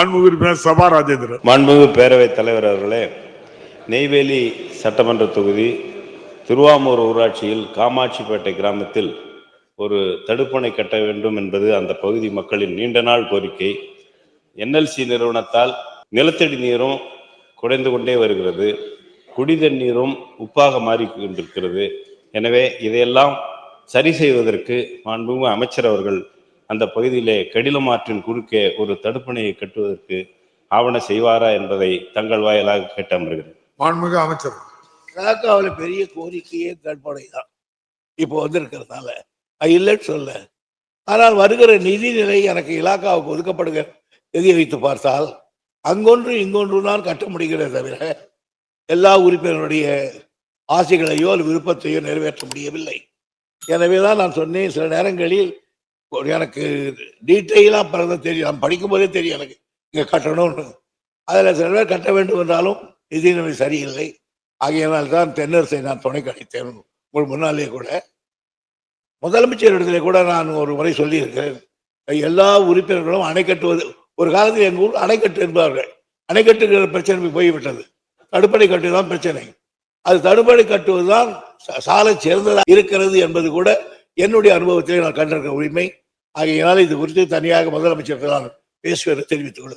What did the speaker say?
மாண்புமிகு சபா ராஜேந்திரன் மாண்புமிகு பேரவைத் தலைவர் அவர்களே நெய்வேலி சட்டமன்ற தொகுதி திருவாமூர் ஊராட்சியில் காமாட்சிப்பேட்டை கிராமத்தில் ஒரு தடுப்பணை கட்ட வேண்டும் என்பது அந்த பகுதி மக்களின் நீண்ட நாள் கோரிக்கை. என்எல்சி நிறுவனத்தால் நிலத்தடி நீரும் குறைந்து கொண்டே வருகிறது. குடிதண்ணீரும் நீரும் உப்பாக மாறிக்கொண்டிருக்கிறது. எனவே இதையெல்லாம் சரி செய்வதற்கு மாண்புமிகு அமைச்சர் அவர்கள் அந்த பகுதியிலே கடிலம் ஆற்றின் குறுக்கே ஒரு தடுப்பணையை கட்டுவதற்கு ஆவண செய்வாரா என்பதை தங்கள் வாயிலாக கேட்டு அமர்கிறேன். மாண்புமிகு அமைச்சர். இலாக்காவில் பெரிய கோரிக்கையே தடுப்படை தான் இப்போ வந்திருக்கிறதுனால இல்லைன்னு சொல்ல ஆனால் வருகிற நிதிநிலை எனக்கு இலாக்காவுக்கு ஒதுக்கப்படுகிற நிதியை வைத்து பார்த்தால் அங்கொன்று இங்கொன்று தான் கட்ட முடிகிறதே தவிர எல்லா உறுப்பினருடைய ஆசைகளையோ அல்லது விருப்பத்தையோ நிறைவேற்ற முடியவில்லை. எனவே தான் நான் சொன்னேன் சில நேரங்களில் எனக்கு டீட்டெயிலாக பிறந்த தெரியும். நான் படிக்கும்போதே தெரியும் எனக்கு. இங்கே கட்டணும்னு. அதில் சில பேர் கட்ட வேண்டும் என்றாலும் நிதி நிலை சரியில்லை. ஆகையினால் தான் தென்னரசை நான் துணை கழித்தேன் உங்கள் முன்னாலே கூட. முதலமைச்சர் இடத்துல கூட நான் ஒரு முறை சொல்லியிருக்கிறேன். எல்லா உறுப்பினர்களும் அணை கட்டுவது ஒரு காலத்தில் எங்கள் ஊர் அணைக்கட்டு என்பார்கள். அணை கட்டுகிற பிரச்சனை போய்விட்டது. தடுப்பணை கட்டுதான் பிரச்சனை. அது தடுப்பணை கட்டுவதுதான் சா- சாலை சிறந்ததாக இருக்கிறது என்பது கூட என்னுடைய அனுபவத்திலே நான் கண்டிருக்க உரிமை. ஆகையினால் இது குறித்து தனியாக முதலமைச்சர் தான் பேசுவதை தெரிவித்துக் கொள்கிறேன்.